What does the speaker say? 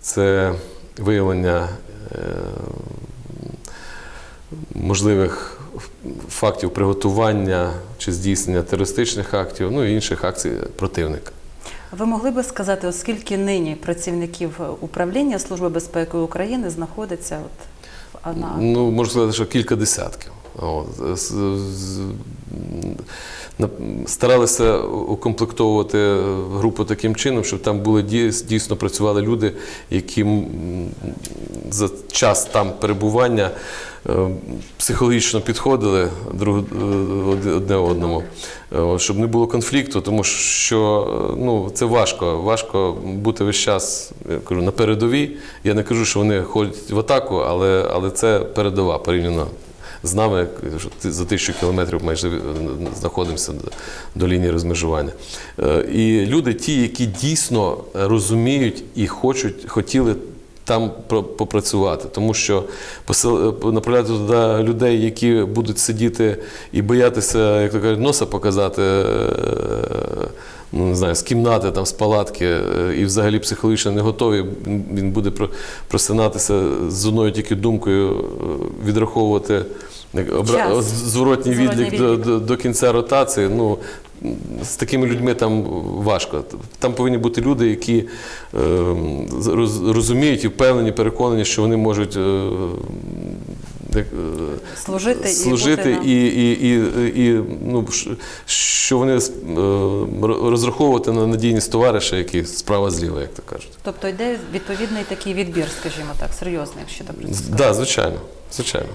це виявлення е, можливих фактів приготування чи здійснення терористичних актів, ну і інших акцій противника. Ви могли би сказати, оскільки нині працівників управління Служби безпеки України знаходиться от на Ну, можу сказати, що кілька десятків. От. Старалися укомплектовувати групу таким чином, щоб там були дійс- дійсно працювали люди, які за час там перебування е, психологічно підходили друг е, одне одному, Е, щоб не було конфлікту, тому що ну, це важко. Важко бути весь час я кажу, на передовій. Я не кажу, що вони ходять в атаку, але, але це передова порівняно з нами, за тисячу кілометрів майже е, знаходимося до, лінії розмежування. Е, І люди, ті, які дійсно розуміють і хочуть, хотіли там попрацювати, тому що посил- е, направляти туди людей, які будуть сидіти і боятися, як то кажуть, носа показати. Ну, не знаю, з кімнати, там, з палатки, і взагалі психологічно не готовий. Він- буде про- просинатися з одною тільки думкою відраховувати Час. зворотній Зворотній відлік до, до, до кінця ротації. Ну, з такими людьми там важко. Там повинні бути люди, які е, роз- розуміють і впевнені, переконані, що вони можуть е, е, служити, служити і і, і, і, і ну, що вони е, розраховувати на надійність товариша, який справа зліва, як то кажуть. тобто йде відповідний такий відбір, скажімо так, серйозний, якщо так Так, да, звичайно, звичайно.